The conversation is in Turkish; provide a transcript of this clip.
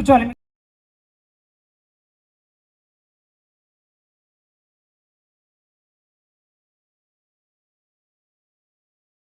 కూర్చోవాలి